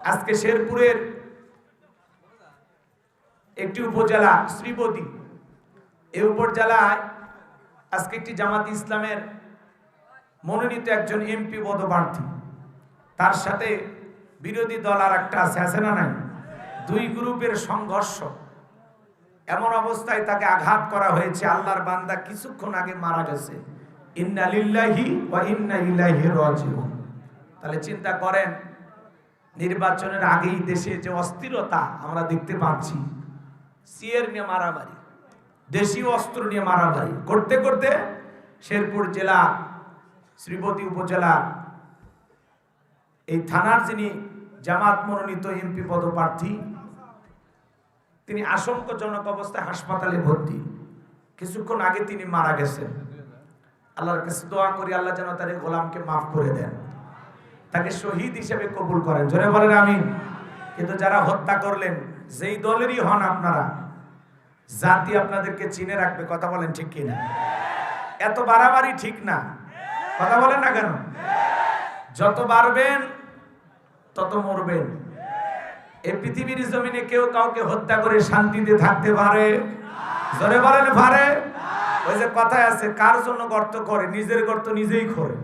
আজকে শেরপুরের একটি উপজেলা, শ্রীপতি। এই উপজেলায় আজকে একটি জামাত ইসলামের মনোনীত একজন এমপি পদপ্রার্থী। তার সাথে বিরোধী দল আর একটা আছে আছে না নাই? দুই গ্রুপের সংঘর্ষ। এমন অবস্থায় তাকে আঘাত করা হয়েছে, আল্লাহর বান্দা কিছুক্ষণ আগে মারা গেছে। ইন্না লিল্লাহি ওয়া ইন্না ইলাইহি রাজিউন। তাহলে চিন্তা করেন নির্বাচনের আগেই দেশে যে অস্থিরতা আমরা দেখতে পাচ্ছি সিয়ের নিয়ে মারামারি, দেশীয় অস্ত্র নিয়ে মারামারি। করতে করতে শেরপুর জেলা শ্রীপতি উপজেলা এই থানার যিনি জামাত মনোনীত এমপি পদপ্রার্থী, তিনি আশঙ্কাজনক অবস্থায় হাসপাতালে ভর্তি। কিছুক্ষণ আগে তিনি মারা গেছেন। আল্লাহর কাছে দোয়া করি, আল্লাহ যেন তার এই গোলামকে মাফ করে দেন। তাকে শহীদ হিসেবে কবুল করেন। জোরে বলেন আমি কিন্তু যারা হত্যা করলেন, যেই দলেরই হন আপনারা, জাতি আপনাদেরকে চিনে রাখবে, কথা বলেন ঠিক কিনা? এত বাড়াবাড়ি ঠিক না। কথা বলেন না কেন? যত বাড়বেন, তত মরবেন। এই পৃথিবীর জমিনে কেউ কাউকে হত্যা করে শান্তিতে থাকতে পারে? জোরে বলেন পারে? ওই যে কথায় আছে, কার জন্য গর্ত করে? নিজের গর্ত নিজেই করে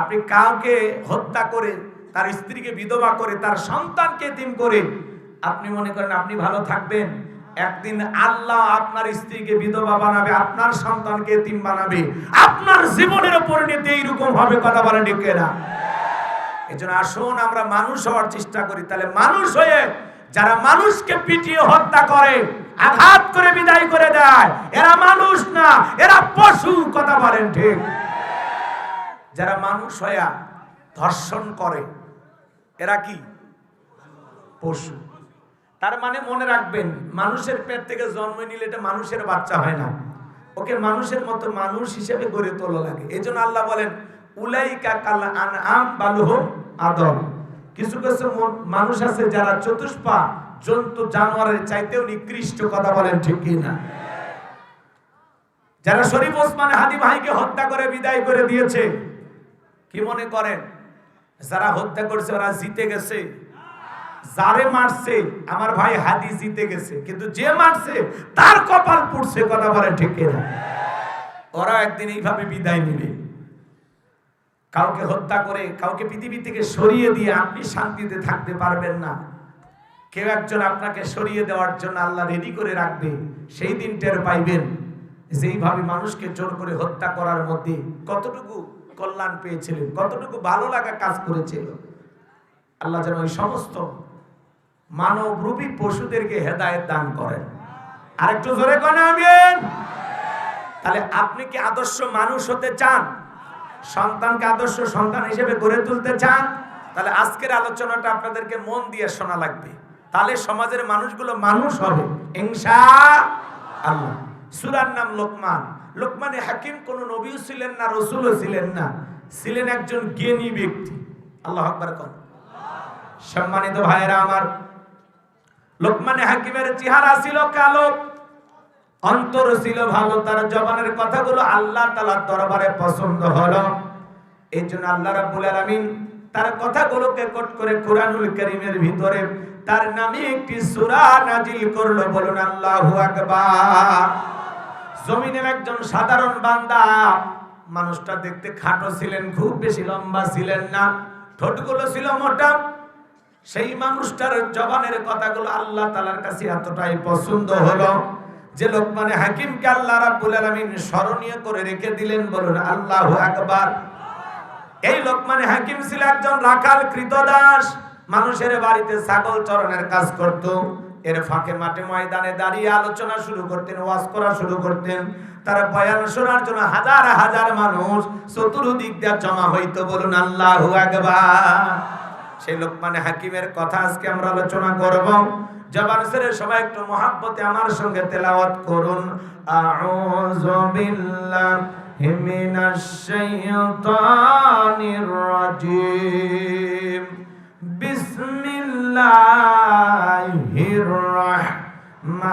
আপনি কাউকে হত্যা করে, তার স্ত্রীকে বিধবা করে, তার সন্তানকে তিম করে, আপনি মনে করেন আপনি ভালো থাকবেন। একদিন আল্লাহ আপনার স্ত্রীকে বিধবা বানাবে, আপনার সন্তানকে তিম বানাবে। আপনার জীবনের পরিণতি এইরকম হবে কথা বলেন ঠিক না এজন্য আসুন আমরা মানুষ হওয়ার চেষ্টা করি। তাহলে মানুষ হয়ে যারা মানুষকে পিটিয়ে হত্যা করে, আঘাত করে, বিদায় করে দেয়, এরা মানুষ না, এরা পশু, কথা বলেন ঠিক। যারা মানুষ হয়া ধর্ষণ করে, এরা কি? পশু। তার মানে মনে রাখবেন, মানুষের পেট থেকে জন্ম নিলে এটা মানুষের বাচ্চা হয় না। ওকে মানুষের মতো মানুষ হিসেবে গড়ে তোলা লাগে। এই জন্য আল্লাহ বলেন, উলাইকা আনআম বালুহ আদম। কিছু কিছু মানুষ আছে যারা চতুষ্পা, জন্তু, জানোয়ারের চাইতেও নিকৃষ্ট কথা বলেন ঠিক কি না? যারা শরীফ ওসমান হাদি ভাইকে হত্যা করে, বিদায় করে দিয়েছে কি মনে করেন? যারা হত্যা করছে, ওরা জিতে গেছে। যারে মারছে, আমার ভাই হাদি জিতে গেছে। কিন্তু যে মারছে, তার কপাল পুড়ছে, কথা বলে ঠিক না ওরা একদিন এইভাবে বিদায় নেবে। কাউকে হত্যা করে, কাউকে পৃথিবী থেকে সরিয়ে দিয়ে আপনি শান্তিতে থাকতে পারবেন না। কেউ একজন আপনাকে সরিয়ে দেওয়ার জন্য আল্লাহ রেডি করে রাখবে, সেই দিন টের পাইবেন। যেইভাবে মানুষকে জোর করে হত্যা করার মধ্যে কতটুকু কল্যাণ পেয়েছিলেন, কতটুকু ভালো লাগা কাজ করেছিল। আল্লাহ যেন ওই সমস্ত মানব রূপী পশুদেরকে হেদায়েত দান করেন। আরেকটু জোরে কনে তাহলে আপনি কি আদর্শ মানুষ হতে চান? সন্তানকে আদর্শ সন্তান হিসেবে গড়ে তুলতে চান? তাহলে আজকের আলোচনাটা আপনাদেরকে মন দিয়ে শোনা লাগবে। তাহলে সমাজের মানুষগুলো মানুষ হবে। ইনশা আল্লাহ। সুরার নাম লোকমান। লোকমানে হাকিম কোন নবীও ছিলেন না, রসুলও ছিলেন না। ছিলেন একজন জ্ঞানী ব্যক্তি। আল্লাহ আকবার কর সম্মানিত ভাইরা আমার, লোকমানে হাকিমের চেহারা ছিল কালো, অন্তর ছিল ভালো, তার জবানের কথাগুলো আল্লাহ তালার দরবারে পছন্দ হলো। এই জন্য আল্লাহ রাব্বুল আলামিন তার কথাগুলোকে কট করে কোরআনুল কারীমের ভিতরে তার নামে একটি সূরা নাজিল করল। বলুন আল্লাহু আকবার। জমিনের একজন সাধারণ বান্দা, মানুষটা দেখতে খাটো ছিলেন, খুব বেশি লম্বা ছিলেন না, ঠোঁটগুলো ছিল মোটা। সেই মানুষটার জবানের কথাগুলো আল্লাহ তালার কাছে এতটাই পছন্দ হলো যে লোকমানে হাকিমকে আল্লাহ রাব্বুল আলামিন স্মরণীয় করে রেখে দিলেন, বলুন আল্লাহু আকবার। এই লোকমানে হাকিম ছিল একজন রাখাল কৃতদাস মানুষের বাড়িতে ছাগল চরণের কাজ করত। এর ফাঁকে মাঠে ময়দানে দাঁড়িয়ে আলোচনা শুরু করতেন, ওয়াজ করা শুরু করতেন। তার বয়ান শোনার জন্য হাজার হাজার মানুষ চতুর্দিক দিয়ে জমা হইতো, বলুন আল্লাহু আকবার। সেই লোকমানে হাকিমের কথা আজকে আমরা আলোচনা করব। জবান সেরে সবাই একটু মহাব্বতে আমার সঙ্গে তেলাওয়াত করুন। আউযু বিল্লাহি মিনাশ শাইতানির রাজিম। বিসমিল্লাহির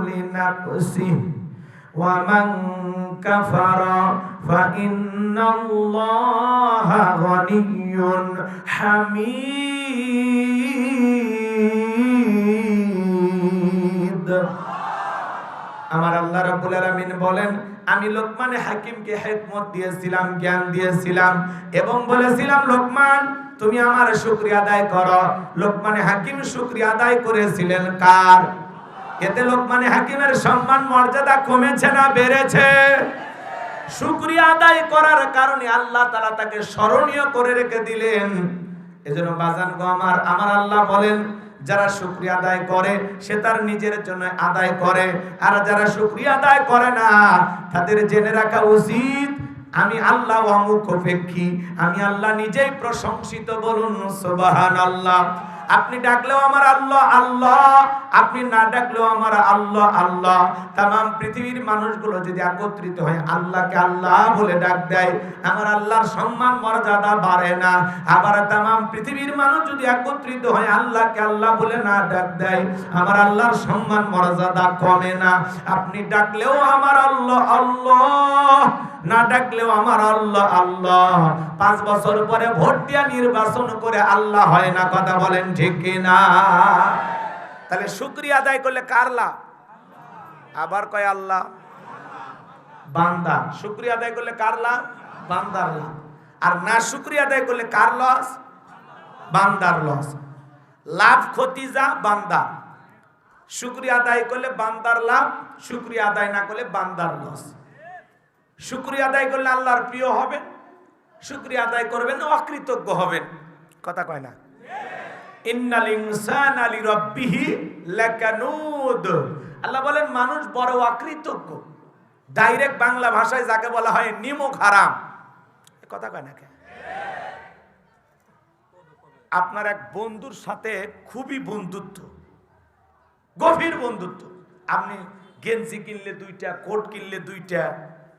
لنفسه ومن كفر فإن الله غني حميد আমার আল্লাহ রাব্বুল আলামিন বলেন আমি লোকমানে হাকিমকে হিকমত দিয়েছিলাম জ্ঞান দিয়েছিলাম এবং বলেছিলাম লোকমান তুমি আমার শুকরিয়া আদায় করো লোকমানে হাকিম শুকরিয়া আদায় করেছিলেন কার এতে লোকমানে হাকিমের সম্মান, মর্যাদা কমেছে না, বেড়েছে। শুকরিয়া আদায় করার কারণে আল্লাহ তাআলা তাকে স্মরণীয় করে রেখে দিলেন। এজন্য বাজান গো আমার আমার আল্লাহ বলেন, যারা শুকরিয়া আদায় করে, সে তার নিজের জন্য আদায় করে। আর যারা শুকরিয়া আদায় করে না, তাদের জেনে রাখা উচিত, আমি আল্লাহ অমুখ আমি আল্লাহ নিজেই প্রশংসিত বলুন সুবাহান আল্লাহ আপনি ডাকলেও আমার আল্লাহ আল্লাহ। আপনি না ডাকলেও আমার আল্লাহ আল্লাহ। তাম পৃথিবীর মানুষগুলো যদি একত্রিত হয়, আল্লাহকে আল্লাহ বলে ডাক দেয়। আমার আল্লাহর সম্মান, মর্যাদা বাড়ে না। আবার তাম পৃথিবীর মানুষ যদি একত্রিত হয়, আল্লাহকে আল্লাহ বলে না ডাক দেয়। আমার আল্লাহর সম্মান, মর্যাদা কমে না। আপনি ডাকলেও আমার আল্লাহ আল্লাহ। না ডাকলেও আমার আল্লাহ আল্লাহ। পাঁচ বছর পরে ভোট দিয়া নির্বাচন করে আল্লাহ হয় না, কথা বলেন ঠিক না তাহলে শুক্রিয়া আদায় করলে কার লাভ? আবার কয় আল্লাহ। বান্দা। শুক্রিয়া আদায় করলে কার লাভ? বান্দার লাভ। আর না শুক্রিয়া আদায় করলে কার লস? বান্দার লস। লাভ ক্ষতি যা, বান্দা। শুক্রিয়া আদায় করলে বান্দার লাভ, শুক্রিয়া আদায় না করলে বান্দার লস। শুক্রিয়া আদায় করলে আল্লাহর প্রিয় হবেন, শুক্রিয়া আদায় করবেন, অকৃতজ্ঞ হবেন। কথা কয় না। ইন্নাল ইনসানা লিরাব্বিহি লাকানুদ। আল্লাহ বলেন, মানুষ বড় অকৃতজ্ঞ। ডাইরেক্ট বাংলা ভাষায় যাকে বলা হয় নিমক হারাম। কথা কয় না কেন আপনার এক বন্ধুর সাথে খুবই বন্ধুত্ব। গভীর বন্ধুত্ব। আপনি গেঞ্জি কিনলে দুইটা, কোট কিনলে দুইটা,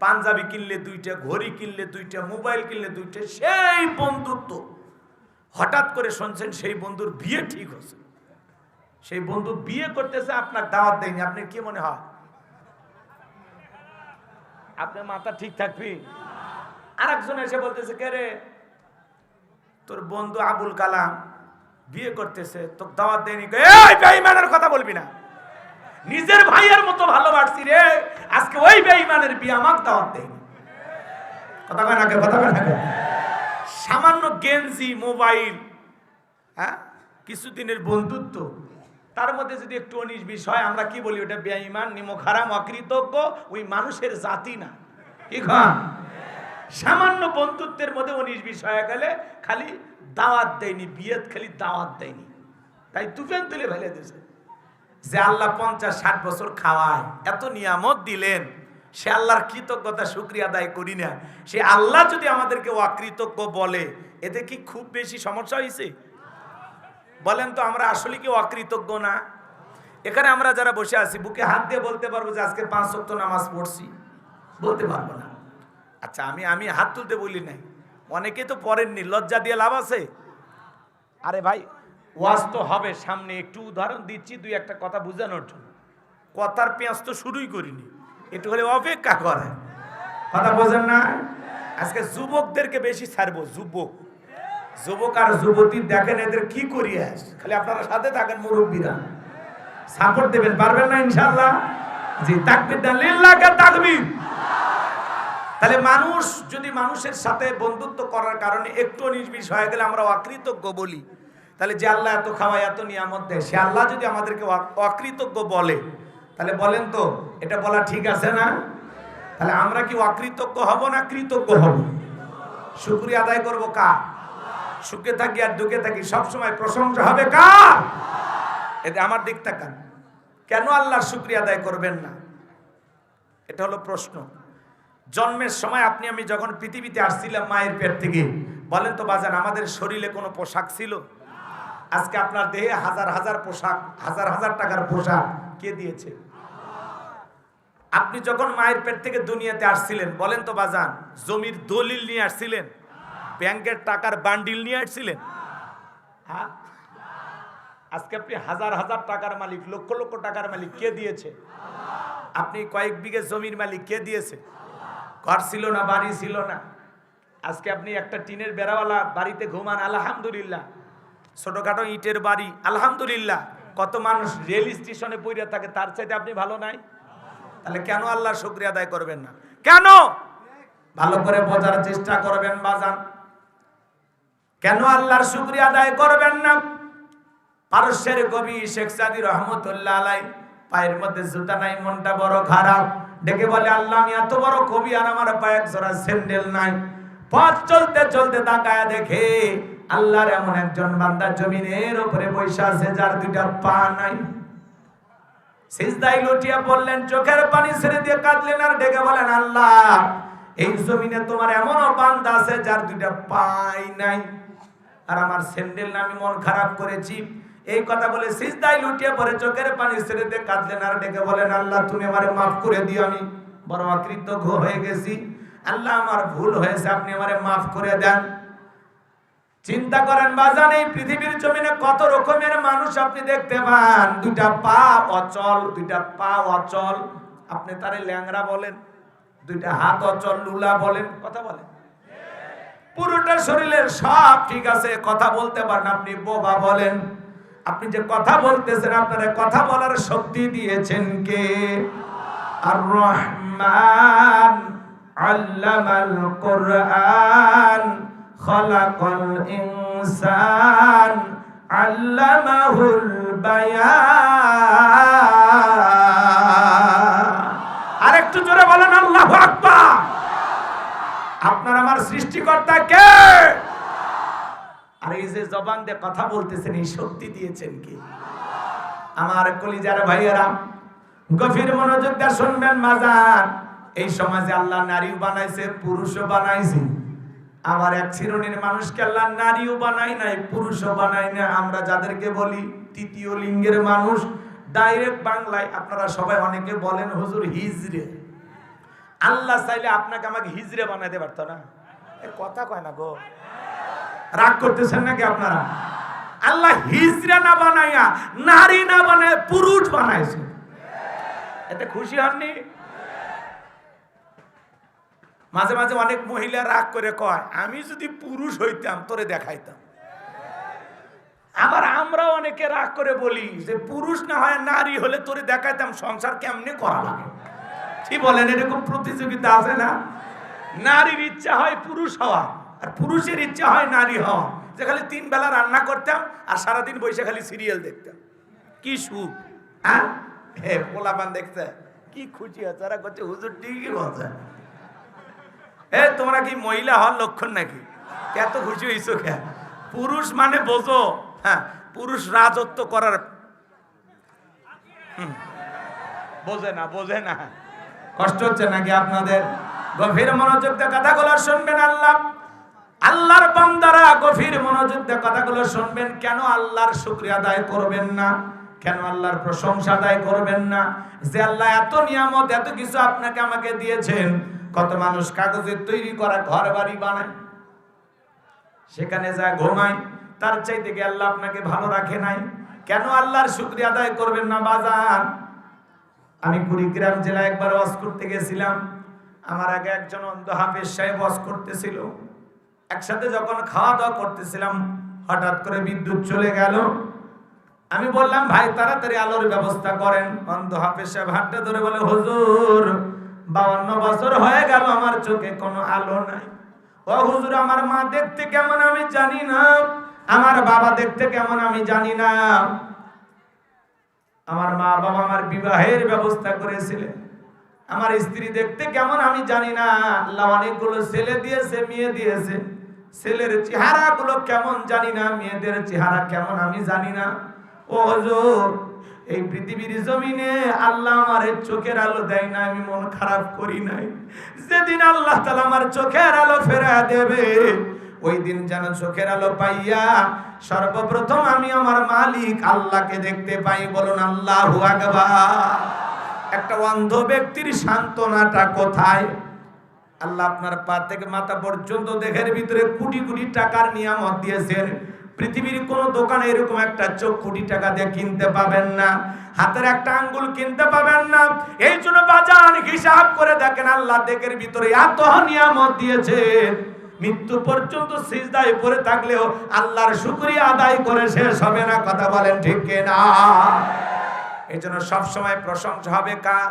পাঞ্জাবি কিনলে দুইটা, ঘড়ি কিনলে দুইটা, মোবাইল কিনলে দুইটা, সেই বন্ধুত্ব। হঠাৎ করে শুনছেন সেই বন্ধুর বিয়ে ঠিক হচ্ছে সেই বন্ধু বিয়ে করতেছে, আপনার দাওয়াত দেয়নি। আপনার কি মনে হয়? আপনার মাথা ঠিক থাকবি? আর একজন এসে বলতেছে, কে রে? তোর বন্ধু আবুল কালাম বিয়ে করতেছে, তোর দাওয়াত দেয়নি? এই বেঈমানের কথা বলবি না। নিজের ভাইয়ের মতো ভালোবাসছি রে। আজকে ওই বেঈমানের বিয়ে আমাকে দাওয়াত দেয়নি। কথা কয় না কথা কয় না? সামান্য গেঞ্জি, মোবাইল হ্যাঁ? কিছুদিনের বন্ধুত্ব। তার মধ্যে যদি একটু উনিশ বিষয় আমরা কি বলি? ওটা বেঈমান, নিমক হারাম, অকৃতজ্ঞ, ওই মানুষের জাতি না। কি সামান্য বন্ধুত্বের মধ্যে উনিশ বিষয় গেলে খালি দাওয়াত দেয়নি, বিয়েত খালি দাওয়াত দেয়নি। তাই তুফেন তুলে ফেলে দিয়েছে। যে আল্লাহ পঞ্চাশ, ষাট বছর খাওয়ায়, এত নিয়ামত দিলেন। সে আল্লাহর কৃতজ্ঞতা শুক্রিয়া আদায় করি না। সে আল্লাহ যদি আমাদেরকে অকৃতজ্ঞ বলে, এতে কি খুব বেশি সমস্যা হয়েছে বলেন তো, আমরা আসলে কি অকৃতজ্ঞ না? এখানে আমরা যারা বসে আছি, বুকে হাত দিয়ে বলতে পারব যে আজকে পাঁচ সপ্ত নামাজ পড়ছি। বলতে পারব না। আচ্ছা আমি আমি হাত তুলতে বলি নাই। অনেকে তো পড়েননি, লজ্জা দিয়ে লাভ আছে? আরে ভাই, ওয়াজ তো হবে, সামনে একটু উদাহরণ দিচ্ছি, দুই একটা কথা বোঝানোর জন্য। কথার পেঁয়াজ তো শুরুই করিনি। একটু হলে অপেক্ষা করে কথা বোঝেন না? আজকে যুবকদেরকে বেশি ছাড়বো, যুবক। যুবক আর যুবতী দেখেন এদের কি করি আস খালি আপনারা সাথে থাকেন মুরব্বীরা। সাপোর্ট দেবেন, পারবেন না ইনশাল্লাহ জি, তাকবির দেন লিল্লাহকে তাকবীর। তাহলে মানুষ, যদি মানুষের সাথে বন্ধুত্ব করার কারণে একটু নির্বিষ হয়ে গেলে আমরা অকৃতজ্ঞ বলি। তাহলে যে আল্লাহ এত খাওয়ায়, এত নিয়ামত দেয়, সে আল্লাহ যদি আমাদেরকে অকৃতজ্ঞ বলে তাহলে বলেন তো, এটা বলা ঠিক আছে না? তাহলে আমরা কি অকৃতজ্ঞ হব না কৃতজ্ঞ হব? শুক্রিয়া আদায় করব কার? সুখে থাকি আর দুঃখে থাকি, সবসময় প্রশংসা হবে কার? এতে আমার দিক তাকান কেন আল্লাহর শুক্রিয়া আদায় করবেন না? এটা হলো প্রশ্ন। জন্মের সময় আপনি, আমি যখন পৃথিবীতে আসছিলাম মায়ের পেট থেকে, বলেন তো বাজার আমাদের শরীরে কোনো পোশাক ছিল? আজকে আপনার দেহে হাজার হাজার পোশাক, হাজার হাজার টাকার পোশাক কে দিয়েছে? আপনি যখন মায়ের পেট থেকে দুনিয়াতে আসছিলেন, বলেন তো বাজান, জমির দলিল নিয়ে আসছিলেন? ব্যাংকের টাকার বান্ডিল নিয়ে আসছিলেন? হ্যাঁ? আজকে আপনি হাজার হাজার টাকার মালিক, লক্ষ লক্ষ টাকার মালিক, কে দিয়েছে? আপনি কয়েক বিঘে জমির মালিক, কে দিয়েছে? ঘর ছিল না, বাড়ি ছিল না। আজকে আপনি একটা টিনের বেড়াওয়ালা, বাড়িতে ঘুমান, আলহামদুলিল্লাহ। ছোটখাটো ইটের বাড়ি, আলহামদুলিল্লাহ। কত মানুষ রেল স্টেশনে পড়ে থাকে, তার চাইতে আপনি ভালো নাই? তাহলে কেন আল্লাহ শুক্রিয়া আদায় করবেন না? কেন? ভালো করে বোঝার চেষ্টা করবেন বাজান। কেন আল্লাহর শুক্রিয়া আদায় করবেন না? পারস্যের কবি শেখ সাদি রহমতুল্লাহ আলাই, পায়ের মধ্যে জুতা নাই, মনটা বড় খারাপ। ডেকে বলে, আল্লাহ, আমি এত বড় কবি আর আমার পায়ে জোড়া স্যান্ডেল নাই। পথ চলতে চলতে তাকায় দেখে আল্লাহর এমন একজন বান্দা জমিনের উপরে বৈশা আছে যার দুইটা পা নাই। সিজদাই লুটিয়া বললেন, চোখের পানি ছেড়ে দিয়ে কাঁদলেন আর ডেকে বলেন, আল্লাহ, এই জমিনে তোমার এমনও বান্দা আছে যার দুইটা পাই নাই। আর আমার স্যান্ডেল আমি মন খারাপ করেছি। এই কথা বলে সিজদাই লুটিয়ে পরে চোখের পানি ছেড়ে দিয়ে কাঁদলেন আর ডেকে বলেন, আল্লাহ, তুমি আমারে মাফ করে দিও, আমি বড় অকৃতজ্ঞ হয়ে গেছি। আল্লাহ, আমার ভুল হয়েছে, আপনি আমারে মাফ করে দেন। চিন্তা করেন, বাজান, এই পৃথিবীর জমিনে কত রকমের মানুষ আপনি দেখতে পান? দুইটা পা অচল, দুইটা পা অচল। আপনি তারে ল্যাংরা বলেন, দুইটা হাত অচল, লুলা বলেন, কথা বলেন? পুরোটা শরীরের সব ঠিক আছে, কথা বলতে পারেন, আপনি বোবা বলেন। আপনি যে কথা বলতেছেন, আপনার কথা বলার শক্তি দিয়েছেন কে? আর রহমান আল্লামাল কোরআন। খলাকল ইনসান আল্লামাহুল বায়ান আরেকটু জোরে বলেন, আল্লাহু আকবার। আপনার আমার সৃষ্টিকর্তা কে? আর এই যে জবান দিয়ে কথা বলতেছেন, এই শক্তি দিয়েছেন কি? আমার কলিজার ভাইয়েরা, গভীর মনোযোগ দিয়ে শুনবেন, মাজার। এই সমাজে আল্লাহ নারীও বানাইছে, পুরুষও বানাইছে। আমার এক শ্রেণির মানুষকে আল্লাহ নারীও বানাই নাই, পুরুষও বানাই না আমরা যাদেরকে বলি তৃতীয় লিঙ্গের মানুষ ডাইরেক্ট বাংলায় আপনারা সবাই অনেকে বলেন, হুজুর হিজরে আল্লাহ চাইলে আপনাকে আমাকে হিজরে বানাইতে পারতো না। কথা কয় না গো। রাগ করতেছেন নাকি আপনারা? আল্লাহ হিজরা না বানাইয়া নারী না বানায়, পুরুষ বানাইছে। এতে খুশি হননি? মাঝে মাঝে অনেক মহিলা রাগ করে কয়, আমি যদি পুরুষ হইতাম, তোরে দেখাইতাম। আবার আমরা অনেকে রাগ করে বলি যে, পুরুষ না হয় নারী হলে তোরে দেখাইতাম, সংসার কেমনে করা লাগে? কি বলেন, এরকম প্রতিযোগিতা আছে না? নারীর ইচ্ছা হয় পুরুষ হওয়া, আর পুরুষের ইচ্ছা হয় নারী হওয়া। যে খালি তিন বেলা রান্না করতাম, আর সারাদিন বসে খালি সিরিয়াল দেখতাম। কি সুখ হ্যাঁ? পোলাপান দেখতে কি খুশি আছে ওরা করছে হুজুর ঠিকই বলছে। এ, তোমরা কি মহিলা হওয়ার লক্ষণ নাকি? এত খুশি হয়েছো কে? পুরুষ মানে বোঝো। হ্যাঁ পুরুষ রাজত্ব করার বোঝে না বোঝে না। কষ্ট হচ্ছে নাকি আপনাদের? গভীর মনোযোগ দিয়ে কথাগুলো শুনবেন আল্লাহ। আল্লাহর বান্দারা গভীর মনোযোগ দিয়ে কথাগুলো শুনবেন। কেন আল্লাহর শুক্রিয়া আদায় করবেন না? কেন আল্লাহর প্রশংসা আদায় করবেন না? যে আল্লাহ এত নিয়ামত, এত কিছু আপনাকে আমাকে দিয়েছেন। কত মানুষ কাগজের তৈরি করা ঘর বাড়ি বানায়। সেখানে যা ঘুমায়। তার চাইতে কি আল্লাহ আপনাকে ভালো রাখে নাই? কেন আল্লাহর শুক্রিয়া আদায় করবেন না বাজার আমি কুড়িগ্রাম জেলায় একবার ওয়াজ করতে গেছিলাম। আমার আগে একজন অন্ধ হাফেজ সাহেব ওয়াজ করতেছিল। একসাথে যখন খাওয়া দাওয়া করতেছিলাম, হঠাৎ করে বিদ্যুৎ চলে গেল। আমি বললাম, ভাই, তাড়াতাড়ি আলোর ব্যবস্থা করেন। অন্ধ হাফেজ সাহেব হাতটা ধরে বলে, হুজুর বাউন্ন বছর হয়ে গেল আমার চোখে কোনো আলো নাই। ও হুজুর, আমার মা দেখতে কেমন আমি জানি না। আমার বাবা দেখতে কেমন আমি জানি না। আমার মা বাবা আমার বিবাহের ব্যবস্থা করেছিলেন। আমার স্ত্রী দেখতে কেমন আমি জানি না। আল্লাহ অনেকগুলো ছেলে দিয়েছে, মেয়ে দিয়েছে। ছেলের চেহারা গুলো কেমন জানি না, মেয়েদের চেহারা কেমন আমি জানি না। ও হুজুর এই পৃথিবীর জমিনে আল্লাহ আমার চোখের আলো দেয় না, আমি মন খারাপ করি নাই। যেদিন আল্লাহ তালা আমার চোখের আলো ফেরা দেবে ওই দিন যেন চোখের আলো পাইয়া সর্বপ্রথম আমি আমার মালিক আল্লাহকে দেখতে পাই, বলুন, আল্লাহ একটা অন্ধ ব্যক্তির সান্ত্বনাটা কোথায়? আল্লাহ আপনার পা থেকে মাথা পর্যন্ত দেহের ভিতরে কোটি কোটি টাকার নিয়ামত দিয়েছেন। পৃথিবীর কোন দোকানে এরকম একটা চোখ কোটি টাকা দিয়ে কিনতে পাবেন না, হাতের একটা আঙ্গুল কিনতে পাবেন না। এই জন্য বাজান হিসাব করে দেখেন আল্লাহ দেহের ভিতরে এত নিয়ামত দিয়েছে। মৃত্যু পর্যন্ত সিজদায় পড়ে থাকলেও আল্লাহর শুকরিয়া আদায় করে শেষ হবে না, কথা বলেন ঠিক না এই জন্য সবসময় প্রশংসা হবে কার?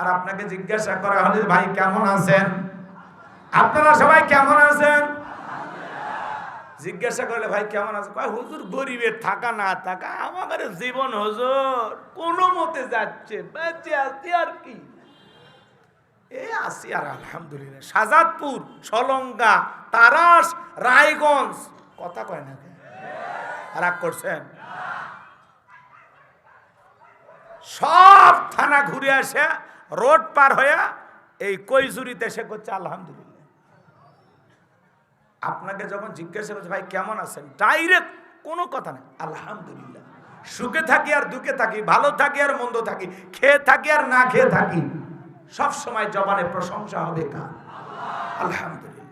আর আপনাকে জিজ্ঞাসা করা হলে, ভাই, কেমন আছেন? আপনারা সবাই কেমন আছেন? জিজ্ঞাসা করলে, ভাই, কেমন আছে? হুজুর, গরিবের থাকা না থাকা, আমাদের জীবন হুজুর, কোনো মতে যাচ্ছে, বেঁচে আছি আর কি। এ আসি আর আলহামদুলিল্লাহ। সাজাদপুর, সলঙ্গা, তারাস, রায়গঞ্জ। কথা কয় না? রাগ করছেন? সব থানা ঘুরে আসে, রোড পার হয়ে এই কৈজুরিতে এসে করছে, আলহামদুলিল্লাহ। আপনাকে যখন জিজ্ঞাসা করছে, ভাই, কেমন আছেন? ডাইরেক্ট কোনো কথা নেই। আলহামদুলিল্লাহ। সুখে থাকি আর দুঃখে থাকি, ভালো থাকি আর মন্দ থাকি, খেয়ে থাকি আর না খেয়ে থাকি, সব সময় জবানে প্রশংসা হবে কার? আলহামদুলিল্লাহ।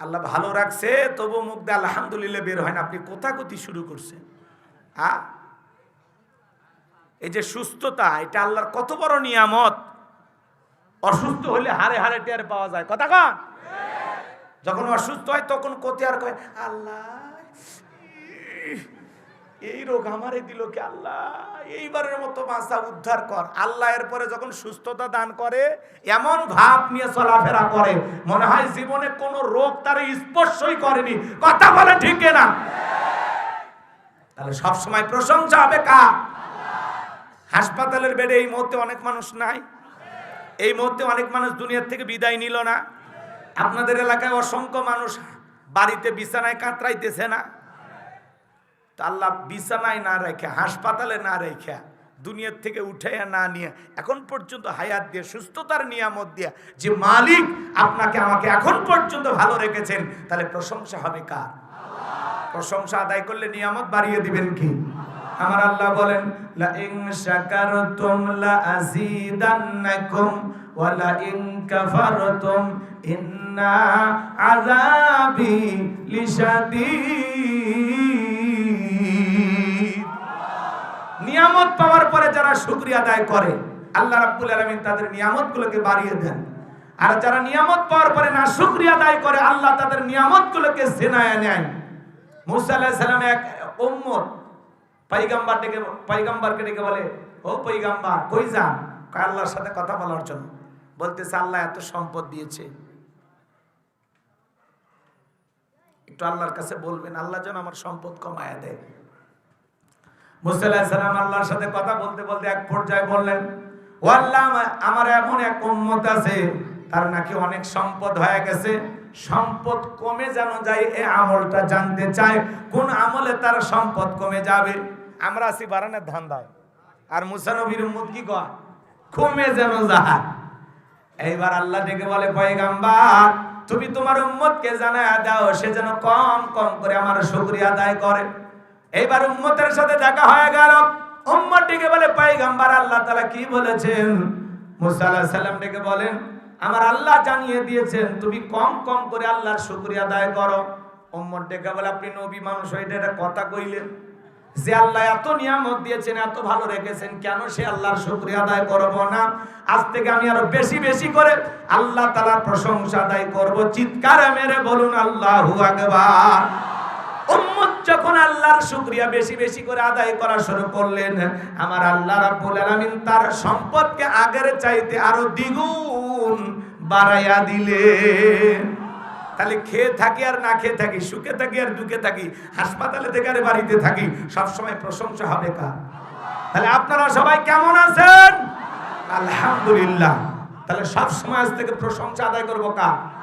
আল্লাহ ভালো রাখছে তবু মুখ দিয়ে আলহামদুলিল্লাহ বের হয় না। আপনি কোথাকতি শুরু করছেন? হ্যাঁ এই যে সুস্থতা, এটা আল্লাহর কত বড় নিয়ামত। অসুস্থ হলে হারে হারে টের পাওয়া যায়। কথা কন। যখন অসুস্থ হয়, তখন কোতে আর কয়, আল্লাহ এই রোগ আমারে দিল কি আল্লাহ? এইবারের মতো বাঁচা উদ্ধার কর। আল্লাহ এর পরে যখন সুস্থতা দান করে, এমন ভাব নিয়ে চলাফেরা করে, মনে হয় জীবনে কোনো রোগ তার স্পর্শই করেনি। কথা বলে ঠিক না তাহলে সব সময় প্রশংসা হবে কা হাসপাতালের বেডে এই মুহূর্তে অনেক মানুষ নাই। এই মুহূর্তে অনেক মানুষ দুনিয়ার থেকে বিদায় নিল না। আপনাদের এলাকায় অসংখ্য মানুষ বাড়িতে বিছানায় কাতরাইতেছে না? আল্লাহ বিছানায় না রেখে, হাসপাতালে না রেখে, দুনিয়ার থেকে উঠে না নিয়ে, এখন পর্যন্ত হায়াত দিয়ে, সুস্থতার নিয়ামত দিয়ে যে মালিক আপনাকে আমাকে এখন পর্যন্ত ভালো রেখেছেন, তাহলে প্রশংসা হবে কার? প্রশংসা আদায় করলে নিয়ামত বাড়িয়ে দিবেন কি? আমার আল্লাহ বলেন লা ইন শাকারতুম লা ওয়া লা ইন কাফারতুম ইন্না আযাবি নিয়ামত পাওয়ার পরে যারা শুকরিয়া আদায় করে, আল্লাহ রাব্বুল আলামিন তাদের নিয়ামতগুলোকে বাড়িয়ে দেন। আর যারা নিয়ামত পাওয়ার পরে না শুকরিয়া আদায় করে, আল্লাহ তাদের নিয়ামতগুলোকে জেনায় নেয়। মুসা আলাইহিস সালাম এক উম্মত পাইগাম্বার ডেকে পাইগাম্বারকে ডেকে বলে, ও পাইগাম্বার কই যান? আল্লাহর সাথে কথা বলার জন্য। বলতেছে, আল্লাহ এত সম্পদ দিয়েছে। একটু আল্লাহর কাছে বলবেন, আল্লাহ যেন আমার সম্পদ কমায়া দেয়। মুসা আলাইহিস আল্লাহর সাথে কথা বলতে বলতে এক পর্যায়ে বললেন, ও আল্লাহ আমার- এমন এক উম্মত আছে, তার নাকি অনেক সম্পদ হয়ে গেছে। সম্পদ কমে যেন যায় এই আমলটা জানতে চায়, কোন আমলে তার সম্পদ কমে যাবে? আমরা আছি বারানের ধান্দায়। আর মুসানবীর উম্মত কি কয়? কমে যেন যায়। এইবার আল্লাহ ডেকে বলে, পয়গাম্বার তুমি তোমার উম্মতকে জানায় দাও, সে যেন কম কম করে আমার শুকরিয়া আদায় করে। এইবার উম্মতের সাথে দেখা হয়ে গেল। উম্মত ডেকে বলে, পয়গাম্বার, আল্লাহ তাআলা কি বলেছেন? মুসা আলাইহিস সালাম ডেকে বলেন, আমার আল্লাহ জানিয়ে দিয়েছেন, তুমি কম কম করে আল্লাহর শুকরিয়া আদায় করো। উম্মত ডেকে বলে, আপনি নবী মানুষ হয়ে এটা কথা কইলেন। যে আল্লাহ এত নিয়ামত দিয়েছেন, এত ভালো রেখেছেন, কেন সে আল্লাহর শুকরিয়া আদায় করব না? আজ থেকে আমি আরও বেশি বেশি করে আল্লাহ তাআলার প্রশংসা আদায় করব। চিৎকার মেরে বলুন, আল্লাহু আকবার। উম্মত যখন আল্লাহর শুকরিয়া বেশি বেশি করে আদায় করা শুরু করলেন, আমার আল্লাহ রাব্বুল আলামিন তার সম্পদকে আগের চাইতে আরও দ্বিগুণ বাড়াইয়া দিলেন। তাহলে খেয়ে থাকি আর না খেয়ে থাকি, সুখে থাকি আর দুঃখে থাকি, হাসপাতালে থেকে আর বাড়িতে থাকি সবসময় প্রশংসা হবে কার? তাহলে আপনারা সবাই কেমন আছেন? আলহামদুলিল্লাহ। তাহলে সব সময় আজ থেকে প্রশংসা আদায় করব কার?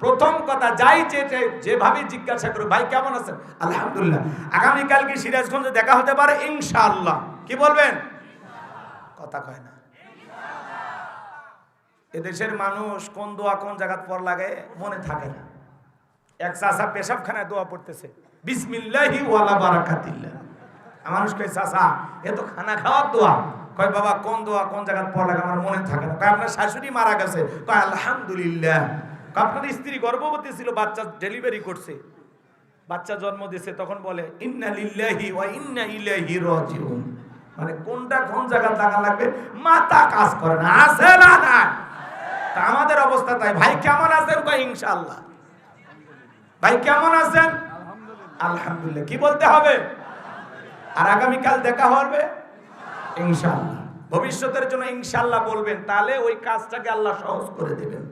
প্রথম কথা, যাই যে যে- যেভাবে জিজ্ঞাসা করো ভাই কেমন আছেন? আলহামদুলিল্লাহ। আগামীকাল কি সিরাজগঞ্জে দেখা হতে পারে, ইনশাআল্লাহ। কি বলবেন? কথা কয় না। এদেশের মানুষ কোন দোয়া কোন জায়গাত পর লাগে মনে থাকে না। এক চাষা পেশাবখানায় দোয়া পড়তেছে এ তো খানা দোয়া। বাবা, কোন দোয়া কোন লাগে আমার মনে থাকে না। আপনার শাশুড়ি মারা গেছে। স্ত্রী গর্ভবতী ছিল, বাচ্চা ডেলিভারি করছে। বাচ্চা জন্ম দিয়েছে, তখন বলে মানে কোনটা কোন জায়গা লাগা লাগবে? মাথা কাজ করে না, আছে না না তা আমাদের অবস্থা তাই। ভাই, কেমন আছেন? কয়, ইনশাআল্লাহ। ভাই, কেমন আছেন? আলহামদুলিল্লাহ। কি বলতে হবে? আর আগামীকাল দেখা হবে? ইনশাআল্লাহ। ভবিষ্যতের জন্য ইনশাআল্লাহ বলবেন। তাহলে ওই কাজটাকে আল্লাহ সহজ করে দেবেন।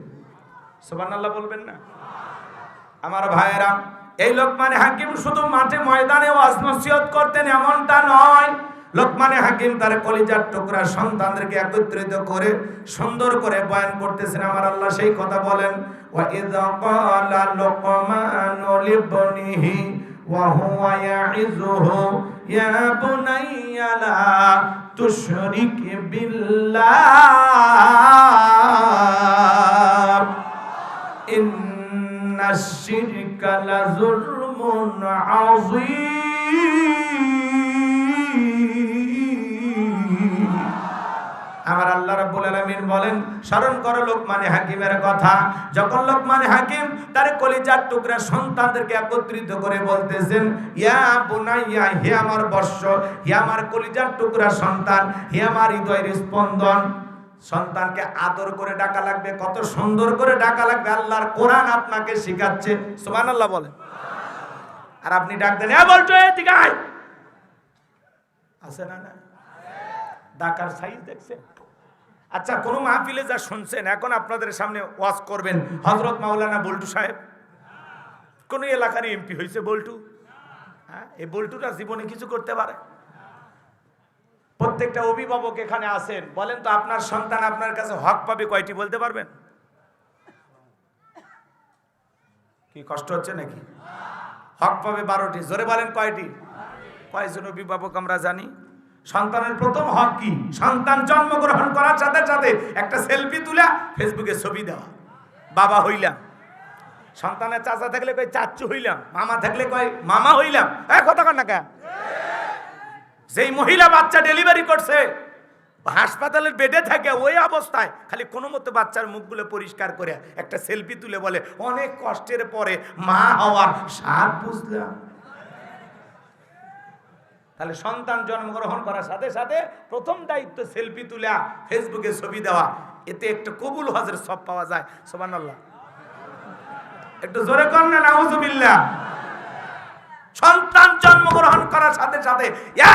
সুবহানাল্লাহ বলবেন না? আমার ভাইয়েরা, এই লোকমানে হাকিম শুধু মাঠে ময়দানে ওয়াজ নসিহত করতেন, এমনটা নয়। লোকমানে হাকিম তার কলিজার টুকরা সন্তানদেরকে একত্রিত করে সুন্দর করে বয়ান করতেছেন আমার আল্লাহ সেই কথা বলেন ওয়া ইযা ক্বালা লুকমানু লিবনিহি ওয়া হুয়া ইয়াইযুহু ইয়া বুনাইয়া লা তুশরিক বিল্লাহ إن الشرك لظلم عظيم আল্লাহ রাব্বুল আলামিন বলেন, স্মরণ করো লোকমানে হাকিমের কথা। যখন লোকমানে হাকিম তার কলিজার টুকরা সন্তানদেরকে একত্রিত করে বলতেছেন, ইয়া বুনাইয়া, হে আমার বর্ষ, হে আমার কলিজার টুকরা সন্তান, হে আমার হৃদয়ের স্পন্দন। সন্তানকে আদর করে ডাকা লাগবে, কত সুন্দর করে ডাকা লাগবে, আল্লাহর কোরআন আপনাকে শেখাচ্ছে। সুবহানাল্লাহ বলেন। আর আপনি ডাক দেন, এ বলছো এদিকে আয়। আছে না না ডাকার সাইজ দেখছেন? আচ্ছা কোন মাহফিলে যা শুনছেন, এখন আপনাদের সামনে ওয়াজ করবেন। হজরত মাওলানা বল্টু সাহেব। কোন এলাকার এমপি হয়েছে বল্টু? হ্যাঁ এই বল্টুটা জীবনে কিছু করতে পারে? প্রত্যেকটা অভিভাবক এখানে আছেন। বলেন তো, আপনার সন্তান আপনার কাছে হক পাবে কয়টি বলতে পারবেন? কি কষ্ট হচ্ছে নাকি? হক পাবে বারোটি। জোরে বলেন কয়টি? কয়জন অভিভাবক আমরা জানি? সন্তানের প্রথম হক কি? সন্তান জন্মগ্রহণ করার সাথে সাথে একটা সেলফি তুলে ফেসবুকে ছবি দেওয়া। বাবা হইলাম। সন্তানের চাচা থাকলে কয় চাচ্চু হইলাম, মামা থাকলে কয় মামা হইলাম। এক কথা কর না যেই মহিলা বাচ্চা ডেলিভারি করছে, হাসপাতালের বেডে থাকে ওই অবস্থায় খালি কোনো মতো বাচ্চার মুখগুলো পরিষ্কার করে একটা সেলফি তুলে বলে, অনেক কষ্টের পরে মা হওয়ার স্বাদ বুঝলাম। তাহলে সন্তান জন্মগ্রহণ করার সাথে সাথে প্রথম দায়িত্ব সেলফি তুলে, ফেসবুকে ছবি দেওয়া। এতে একটা কবুল হজের সব পাওয়া যায়। সোবান একটু জোরে কর না, নাউজুবিল্লাহ। সন্তান জন্মগ্রহণ করার সাথে সাথে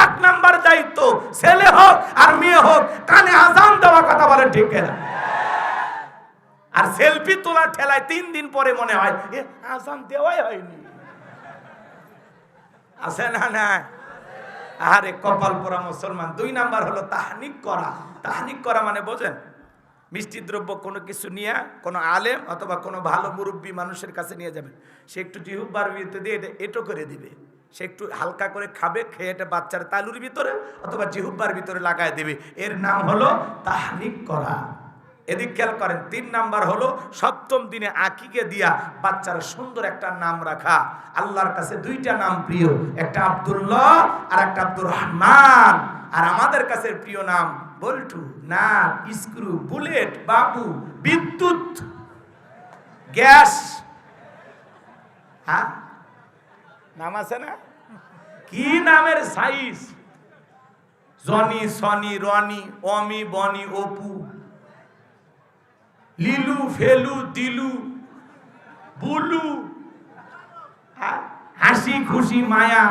এক নাম্বার দায়িত্ব, ছেলে হোক আর মেয়ে হোক, কানে আজান দেওয়া কথা বলে ঠিক না আর সেলফি তোলার ঠেলায় তিন দিন পরে মনে হয় আজান দেওয়াই হয়নি। আছে না না আরে কপাল পরা মুসলমান। দুই নাম্বার হলো তাহানিক করা। তাহানিক করা মানে বোঝেন, মিষ্টি দ্রব্য কোনো কিছু নিয়ে কোনো আলেম অথবা কোনো ভালো মুরব্বী মানুষের কাছে নিয়ে যাবেন। সে একটু জিহুব্বার ভিতরে দিয়ে এটা এটো করে দিবে। সে একটু হালকা করে খাবে, খেয়ে এটা বাচ্চার তালুর ভিতরে অথবা জিহুব্বার ভিতরে লাগায় দেবে। এর নাম হলো তাহানিক করা। এদিক খেয়াল করেন, তিন নাম্বার হলো সপ্তম দিনে আকিকে দিয়া বাচ্চারা সুন্দর একটা নাম রাখা। আল্লাহর কাছে দুইটা নাম প্রিয়, একটা আব্দুল্লাহ আর একটা আব্দুর রহমান। আর আমাদের কাছে প্রিয় নাম বল্টু না স্ক্রু, বুলেট, বাবু, বিদ্যুৎ, গ্যাস। হ্যাঁ? নাম আছে না? কি নামের সাইজ? জনি, সনি, রনি, অমি, বনি, অপু। লিলু, ফেলু দিলু বুলু? হাসি, খুশি, মায়া,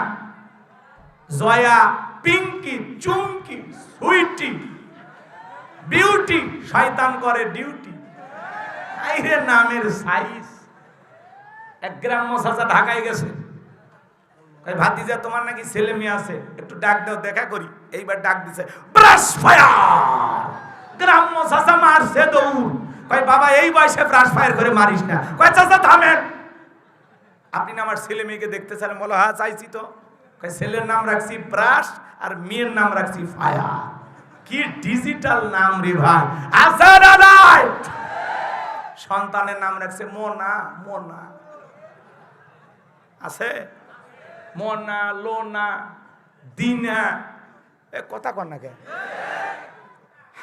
জয়া, পিঙ্কি, চুমকি, সুইটি, বিউটি, শয়তান করে ডিউটি। আইরে নামের সাইজ। এক গ্রাম্য চাচা ঢাকায় গেছে। ভাতিজা, তোমার নাকি ছেলে মেয়ে আছে? একটু ডাক দাও, দেখা করি। এইবার ডাক দিছে, ব্রাশ ফায়ার! গ্রাম্য চাচা মারছে দৌড়। কয়, বাবা, এই বয়সে ব্রাশ ফায়ার করে মারিস না। কয়, চাচা, থামেন। আপনি না আমার ছেলে মেয়েকে দেখতে চান? বলো হ্যাঁ চাইছি তো। কয়, ছেলের নাম রাখছি ব্রাশ আর মেয়ের নাম রাখছি ফায়ার কি ডিজিটাল নাম রে ভাই। আসার সন্তানের নাম রাখছে মোনা মোনা। আছে? মোনা, লোনা, দিনা। এ, কথা কর না কে?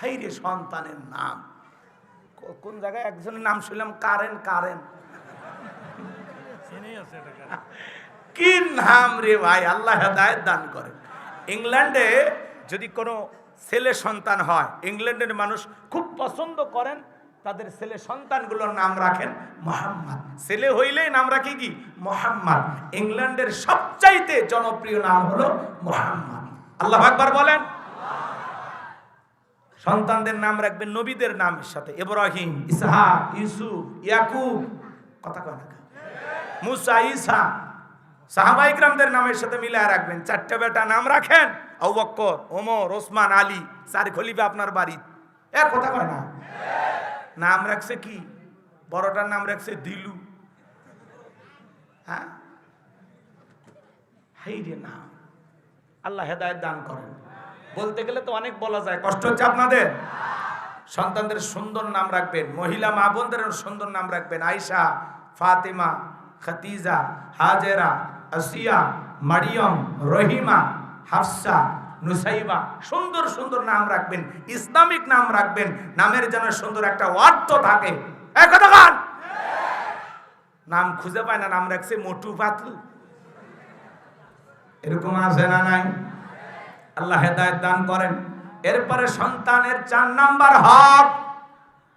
হাই রে সন্তানের নাম। কোন জায়গায় একজনের নাম শুনলাম কারেন কারেন। কি নাম রে ভাই? আল্লাহ হেদায়ত দান করে ইংল্যান্ডে যদি কোনো ছেলে সন্তান হয় ইংল্যান্ডের মানুষ খুব পছন্দ করেন তাদের ছেলে সন্তানগুলোর নাম রাখেন মোহাম্মদ। ছেলে হইলেই নাম রাখি কি? মোহাম্মদ। ইংল্যান্ডের সবচাইতে জনপ্রিয় নাম হলো মোহাম্মদ। আল্লাহ আকবার বলেন সন্তানদের নাম রাখবেন নবীদের নামের সাথে। ইব্রাহিম, ইসহাক, ইউসুফ, ইয়াকুব। কথা কয় না মুসা ইসা সাহাবাই ইকরামদের নামের সাথে মিলায় রাখবেন। চারটা বেটা নাম রাখেন। আবু ওমর, ওসমান, আলী, চার খলিফা আপনার বাড়ি। এ কথা কয় না? নাম রাখছে কি? বড়টার নাম রাখছে দিলু। হ্যাঁ? হাই রে নাম আল্লাহ হেদায়ত দান করেন। বলতে গেলে তো অনেক বলা যায়, কষ্ট হচ্ছে আপনাদের? সন্তানদের সুন্দর নাম রাখবেন, মহিলা মা বোনদের সুন্দর নাম রাখবেন আয়সা ফাতেমা, খাতিজা, হাজেরা, আসিয়া, মারিয়ম, রহিমা, হাফসা, নুসাইবা, সুন্দর সুন্দর নাম রাখবেন, ইসলামিক নাম রাখবেন, নামের যেন সুন্দর একটা অর্থ থাকে। নাম খুঁজে পায় না, নাম রাখছে মোটু পাতলু। এরকম আছে না নাই? আল্লাহ হেদায়ত দান করেন। এরপরে সন্তানের চার নাম্বার হক,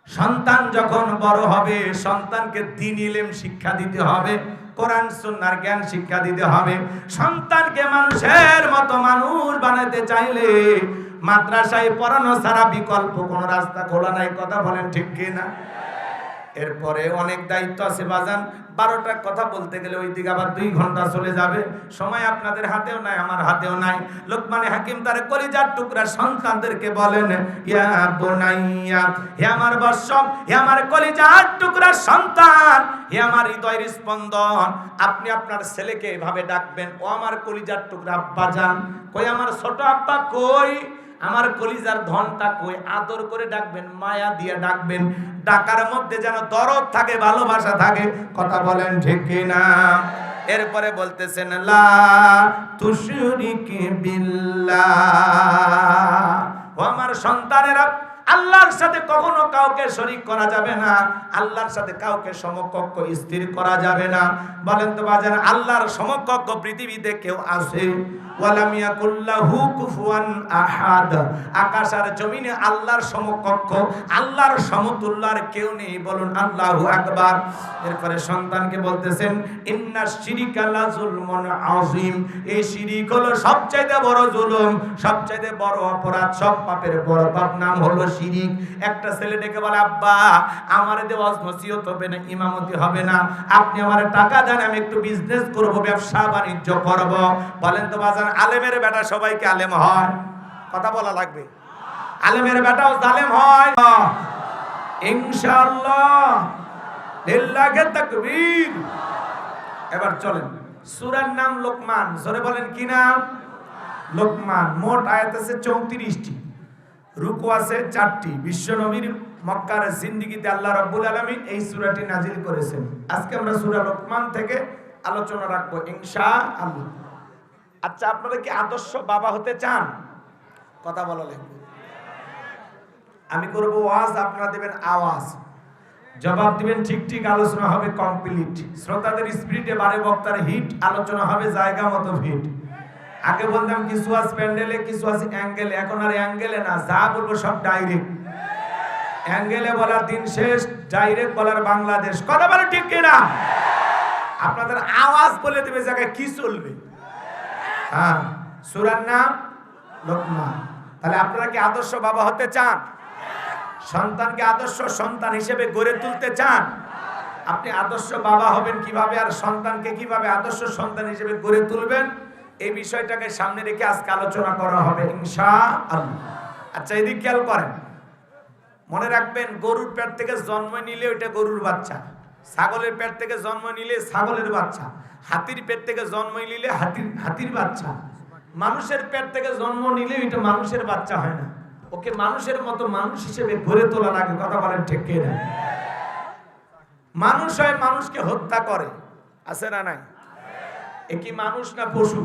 সন্তান যখন বড় হবে, সন্তানকে দিন ইলেম শিক্ষা দিতে হবে, কোরআন সুন্নাহর জ্ঞান শিক্ষা দিতে হবে। সন্তানকে মানুষের মতো মানুষ বানাতে চাইলে মাদ্রাসায় পড়ানো ছাড়া বিকল্প কোনো রাস্তা খোলা নাই, কথা বলেন ঠিক কি না এরপরে অনেক দায়িত্ব আছে, বাজান। বারোটার কথা বলতে গেলে ওই দিকে আবার দুই ঘণ্টা চলে যাবে। সময় আপনাদের হাতেও নাই, আমার হাতেও নাই। লোকমানে হাকিম তার কলিজার টুকরা সন্তানদেরকে বলেন, ইয়া বোনাইয়া, হে আমার বর্ষম হে আমার কলিজার টুকরা সন্তান, হে আমার হৃদয়ের স্পন্দন, আপনি আপনার ছেলেকে এভাবে ডাকবেন, ও আমার কলিজার টুকরা, আব্বা যান কই, আমার ছোট আব্বা কই? আমার কলিজার ধনটা কই? আদর করে ডাকবেন, মায়া দিয়ে ডাকবেন। ডাকার মধ্যে যেন দরদ থাকে, ভালোবাসা থাকে, কথা বলেন ঠিক কিনা? এরপরে বলতেছেন, লা ও আমার সন্তানেরা, আল্লাহর সাথে কখনো কাউকে শরীক করা যাবে না। আল্লাহর সাথে কাউকে সমকক্ষ স্থির করা যাবে না। বলেন তো বাজান, আল্লাহর সমকক্ষ পৃথিবীতে কেউ আছে? ওয়ালাম ইয়াকুল্লাহু কুফুয়ান আহাদ। আকাশ আর জমিনে আল্লাহর সমকক্ষ, আল্লাহর সমতুল্য আর কেউ নেই। বলুন, আল্লাহু আকবার। এরপরে সন্তানকে বলতেছেন, ইন্না শিরিকা লা যুলমুন আযীম। এই শিরিক হলো সবচাইতে বড় জুলুম, সবচাইতে বড় অপরাধ, সব পাপের বড় পাপ। নাম হলো শিরিক। একটা ছেলে ডেকে বলে, আব্বা, আমার দেওয়াজ নসিহত হবে না, ইমামতি হবে না। আপনি আমার টাকা দেন, আমি একটু বিজনেস করব, ব্যবসা বাণিজ্য করব। বলেন তো, বাজান আলেমের বেটা সবাইকে আলেম হয়। কথা বলা লাগবে। আলেমের বেটাও জালেম হয়। ইনশাআল্লাহ। লিল্লাহি তাকবীর। এবার চলেন। সূরার নাম লোকমান। জোরে বলেন কি নাম? লোকমান। মোট আয়াত আছে চৌত্রিশটি। রুকু আছে চারটি। বিশ্ব নবীর মক্কার জিন্দিগিতে আল্লাহ রাব্বুল আলামিন এই সূরাটি নাজিল করেছেন। আজকে আমরা সূরা লোকমান থেকে আলোচনা রাখব ইনশা আল্লাহ আচ্ছা আপনারা কি আদর্শ বাবা হতে চান? কথা বলা আমি করব ওয়াজ, আপনারা দেবেন আওয়াজ। জবাব দিবেন ঠিক ঠিক, আলোচনা হবে কমপ্লিট শ্রোতাদের স্পিরিটে বারে বক্তার হিট, আলোচনা হবে জায়গা মতো হিট আগে বলতাম কিছু আছে প্যান্ডেলে, কিছু আছে অ্যাঙ্গেলে। এখন আর অ্যাঙ্গেলে না, যা বলব সব ডাইরেক্ট অ্যাঙ্গেলে বলার দিন শেষ ডাইরেক্ট বলার বাংলাদেশ। কথা বলে ঠিক কিনা? আপনাদের আওয়াজ বলে দেবে জায়গায় কি চলবে? হ্যাঁ সুরার নাম লোকমান। তাহলে আপনারা কি আদর্শ বাবা হতে চান? সন্তানকে আদর্শ সন্তান হিসেবে গড়ে তুলতে চান? আপনি আদর্শ বাবা হবেন কীভাবে আর সন্তানকে কীভাবে আদর্শ সন্তান হিসেবে গড়ে তুলবেন? এই বিষয়টাকে সামনে রেখে আজকে আলোচনা করা হবে ইনশা আল্লাহ আচ্ছা এদিক খেয়াল করেন। মনে রাখবেন, গরুর পেট থেকে জন্ম নিলে ওইটা গরুর বাচ্চা। ছাগলের পেট থেকে জন্ম নিলে ছাগলের বাচ্চা, হাতির পেট থেকে জন্ম নিলে হাতির হাতির বাচ্চা। মানুষের পেট থেকে জন্ম নিলে ওইটা মানুষের বাচ্চা হয় না। ওকে মানুষের মতো মানুষ হিসেবে গড়ে তোলা লাগে কথা বলেন ঠিক কে না মানুষ হয় মানুষকে হত্যা করে। আছে না নাই? এ কি মানুষ না পশু?